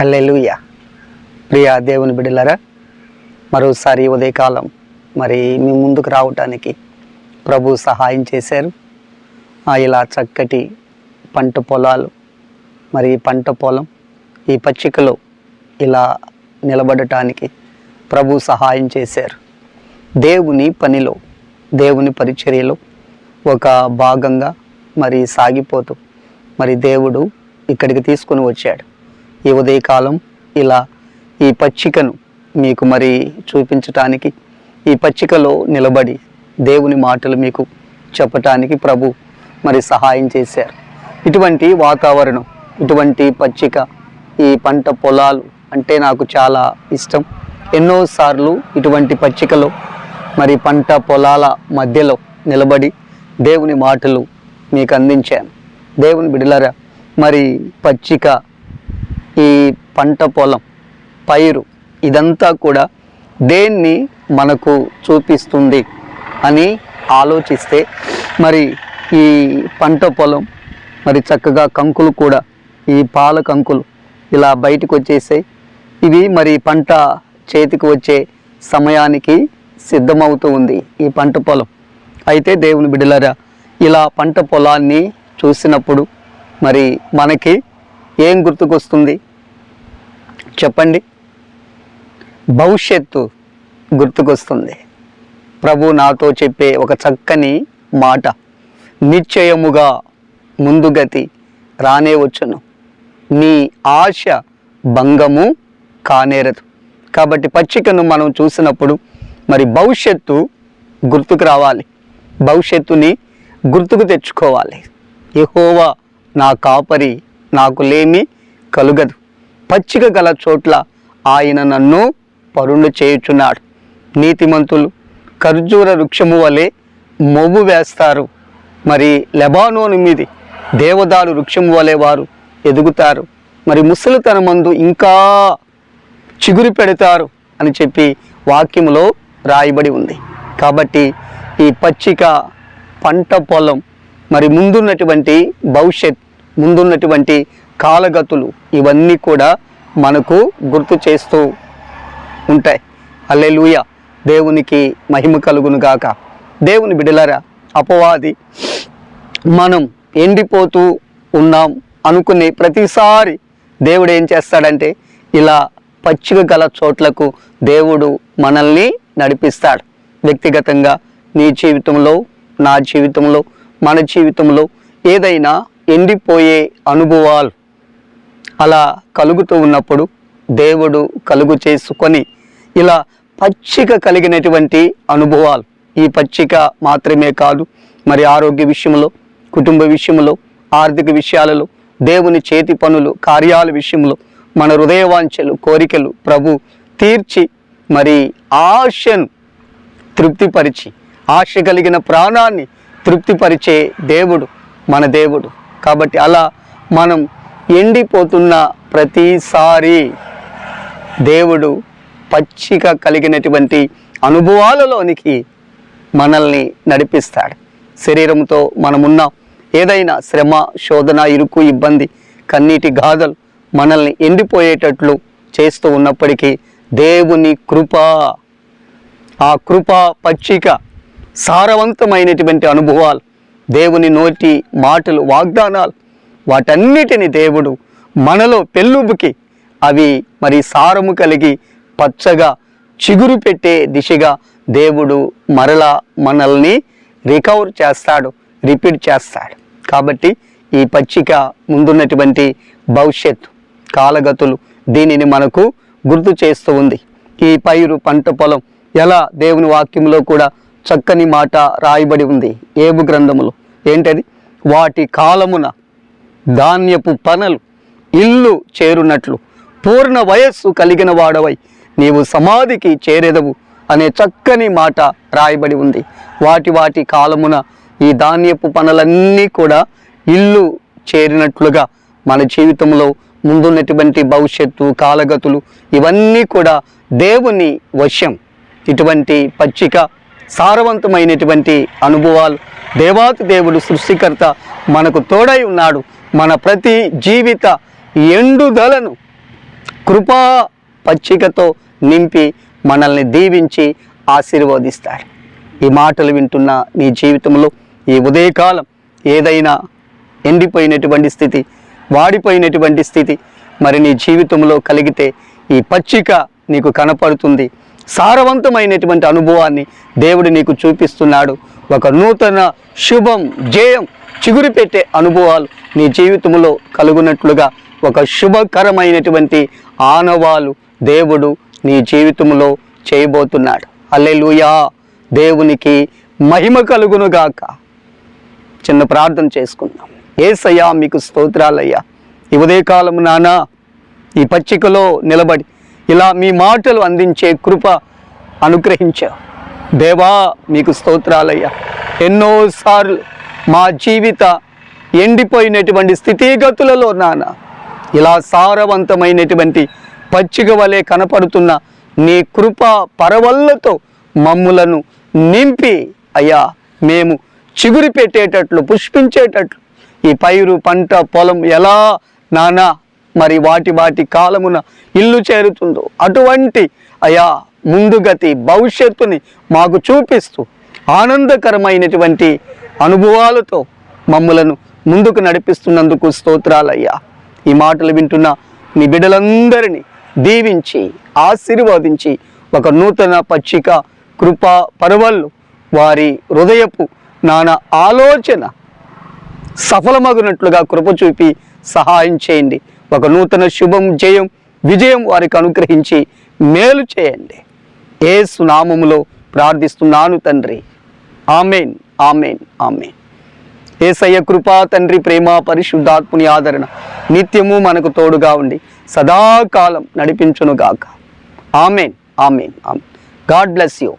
హల్లెలూయ. ప్రియ దేవుని బిడ్డలారా మరోసారి ఉదయకాలం మరి మీ ముందుకు రావటానికి ప్రభు సహాయం చేశారు. ఆ, ఇలా చక్కటి పంట పొలాలు మరి పంట పొలం ఈ పచ్చికలో ఇలా నిలబడటానికి ప్రభు సహాయం చేశారు. దేవుని పనిలో దేవుని పరిచర్యలో ఒక భాగంగా మరి సాగిపోతూ మరి దేవుడు ఇక్కడికి తీసుకుని వచ్చాడు. ఈ ఉదయకాలం ఇలా ఈ పచ్చికను మీకు మరి చూపించటానికి ఈ పచ్చికలో నిలబడి దేవుని మాటలు మీకు చెప్పటానికి ప్రభు మరి సహాయం చేశారు. ఇటువంటి వాతావరణం ఇటువంటి పచ్చిక ఈ పంట పొలాలు అంటే నాకు చాలా ఇష్టం. ఎన్నోసార్లు ఇటువంటి పచ్చికలో మరి పంట పొలాల మధ్యలో నిలబడి దేవుని మాటలు మీకు అందించాను. దేవుని బిడలరా మరి పచ్చిక ఈ పంట పొలం పైరు ఇదంతా కూడా దేన్ని మనకు చూపిస్తుంది అని ఆలోచిస్తే మరి ఈ పంట పొలం మరి చక్కగా కంకులు కూడా ఈ పాల కంకులు ఇలా బయటకు వచ్చేసాయి. ఇవి మరి పంట చేతికి వచ్చే సమయానికి సిద్ధమవుతూ ఉంది ఈ పంట పొలం. అయితే దేవుని బిడ్డలారా ఇలా పంట పొలాన్ని చూసినప్పుడు మరి మనకి ఏం గుర్తుకొస్తుంది? చెప్పండి. భవిష్యత్తు గుర్తుకొస్తుంది. ప్రభు నాతో చెప్పే ఒక చక్కని మాట. నిశ్చయముగా ముందుగతి రానే వచ్చును. నీ ఆశ భంగము కానేరదు. కాబట్టి పచ్చికను మనం చూసినప్పుడు మరి భవిష్యత్తు గుర్తుకు రావాలి. భవిష్యత్తుని గుర్తుకు తెచ్చుకోవాలి. ఎహోవా నా కాపరి నాకు లేమి కలుగదు. పచ్చిక గల చోట్ల ఆయన నన్ను పరుండు చేయుచున్నాడు. నీతిమంతులు ఖర్జూర వృక్షము వలె మొవ్వు వేస్తారు. మరి లెబానోను మీది దేవదారు వృక్షము వలె వారు ఎదుగుతారు. మరి ముసలితన మందు ఇంకా చిగురు పెడతారు అని చెప్పి వాక్యములో రాయబడి ఉంది. కాబట్టి ఈ పచ్చిక పంట పొలం మరి ముందున్నటువంటి భవిష్యత్ ముందున్నటువంటి కాలగతులు ఇవన్నీ కూడా మనకు గుర్తు చేస్తూ ఉంటాయి. అల్లెలుయ దేవునికి మహిమ కలుగును గాక. దేవుని బిడలరా అపవాది మనం ఎండిపోతూ ఉన్నాం అనుకునే ప్రతిసారి దేవుడు ఏం చేస్తాడంటే ఇలా పచ్చిక గల చోట్లకు దేవుడు మనల్ని నడిపిస్తాడు. వ్యక్తిగతంగా నీ జీవితంలో నా జీవితంలో మన జీవితంలో ఏదైనా ఎండిపోయే అనుభవాలు అలా కలుగుతూ ఉన్నప్పుడు దేవుడు కలుగు చేసుకొని ఇలా పచ్చిక కలిగినటువంటి అనుభవాలు ఈ పచ్చిక మాత్రమే కాదు మరి ఆరోగ్య విషయంలో కుటుంబ విషయంలో ఆర్థిక విషయాలలో దేవుని చేతి పనులు కార్యాల విషయంలో మన హృదయవాంఛలు కోరికలు ప్రభు తీర్చి మరి ఆశను తృప్తిపరిచి ఆశ కలిగిన ప్రాణాన్ని తృప్తిపరిచే దేవుడు మన దేవుడు. కాబట్టి అలా మనం ఎండిపోతున్న ప్రతిసారి దేవుడు పచ్చిక కలిగినటువంటి అనుభవాలలోనికి మనల్ని నడిపిస్తాడు. శరీరంతో మనమున్నాం ఏదైనా శ్రమ శోధన ఇరుకు ఇబ్బంది కన్నీటి గాథలు మనల్ని ఎండిపోయేటట్లు చేస్తూ ఉన్నప్పటికీ దేవుని కృప ఆ కృప పచ్చిక సారవంతమైనటువంటి అనుభవాలు దేవుని నోటి మాటలు వాగ్దానాలు వాటన్నిటిని దేవుడు మనలో పెళ్ళుబుకి అవి మరి సారము కలిగి పచ్చగా చిగురు పెట్టే దిశగా దేవుడు మరలా మనల్ని రికవర్ చేస్తాడు రిపీట్ చేస్తాడు. కాబట్టి ఈ పచ్చిక ముందున్నటువంటి భవిష్యత్తు కాలగతులు దీనిని మనకు గుర్తు చేస్తూ ఉంది. ఈ పైరు పంట పొలం ఎలా దేవుని వాక్యంలో కూడా చక్కని మాట రాయబడి ఉంది. ఏబు గ్రంథములో. ఏంటది? వాటి కాలమున ధాన్యపు పనలు ఇల్లు చేరునట్లు. పూర్ణ వయస్సు కలిగిన వాడవై నీవు సమాధికి చేరెదవు అనే చక్కని మాట రాయబడి ఉంది. వాటి వాటి కాలమున ఈ ధాన్యపు పనులన్నీ కూడా ఇల్లు చేరినట్లుగా మన జీవితంలో ముందున్నటువంటి భవిష్యత్తు కాలగతులు ఇవన్నీ కూడా దేవుని వశ్యం ఇటువంటి పచ్చిక సారవంతమైనటువంటి అనుభవాలు దేవాతి దేవుడు సృష్టికర్త మనకు తోడై ఉన్నాడు. మన ప్రతి జీవిత ఎండుదలను కృపా పచ్చికతో నింపి మనల్ని దీవించి ఆశీర్వదిస్తాడు ఈ మాటలు వింటున్న నీ జీవితంలో ఈ ఉదయకాలం ఏదైనా ఎండిపోయినటువంటి స్థితి వాడిపోయినటువంటి స్థితి మరి నీ జీవితంలో కలిగితే ఈ పచ్చిక నీకు కనపడుతుంది. సారవంతమైనటువంటి అనుభవాన్ని దేవుడు నీకు చూపిస్తున్నాడు. ఒక నూతన శుభం జయం చిగురు పెట్టే అనుభవాలు నీ జీవితంలో కలుగునట్లుగా ఒక శుభకరమైనటువంటి ఆనవాలు దేవుడు నీ జీవితంలో చేయబోతున్నాడు. అల్లెలుయా దేవునికి మహిమ కలుగునుగాక. చిన్న ప్రార్థన చేసుకుందాం. ఏసయ్యా మీకు స్తోత్రాలయ్యా. ఈ ఉదయకాలం నానా ఈ పచ్చికలో నిలబడి ఇలా మీ మాటలు అందించే కృప అనుగ్రహించావు. దేవా మీకు స్తోత్రాలయ్యా. ఎన్నోసార్లు మా జీవిత ఎండిపోయినటువంటి స్థితిగతులలో నాన్న ఇలా సారవంతమైనటువంటి పచ్చిక వలె కనపడుతున్న నీ కృప పరవళ్ళతో మమ్ములను నింపి అయ్యా మేము చిగురి పెట్టేటట్లు పుష్పించేటట్లు ఈ పైరు పంట పొలం ఎలా నానా మరి వాటి వాటి కాలమున ఇల్లు చేరుతుందో అటువంటి అయా ముందుగతి భవిష్యత్తుని మాకు చూపిస్తూ ఆనందకరమైనటువంటి అనుభవాలతో మమ్మలను ముందుకు నడిపిస్తున్నందుకు స్తోత్రాలయ్యా. ఈ మాటలు వింటున్న మీ బిడ్డలందరినీ దీవించి ఆశీర్వదించి ఒక నూతన పచ్చిక కృప పరవళ్ళు వారి హృదయపు నానా ఆలోచన సఫలమగునట్లుగా కృప చూపి సహాయం చేయండి. ఒక నూతన శుభం జయం విజయం వారికి అనుగ్రహించి మేలు చేయండి. ఏ సునామములో ప్రార్థిస్తున్నాను తండ్రి. Amen amen amen. ఏసయ్య కృపా తండ్రి ప్రేమ పరిశుద్ధాత్ముని ఆదరణ నిత్యము మనకు తోడుగా ఉండి సదాకాలం నడిపించునుగాక. Amen amen amen. God bless you.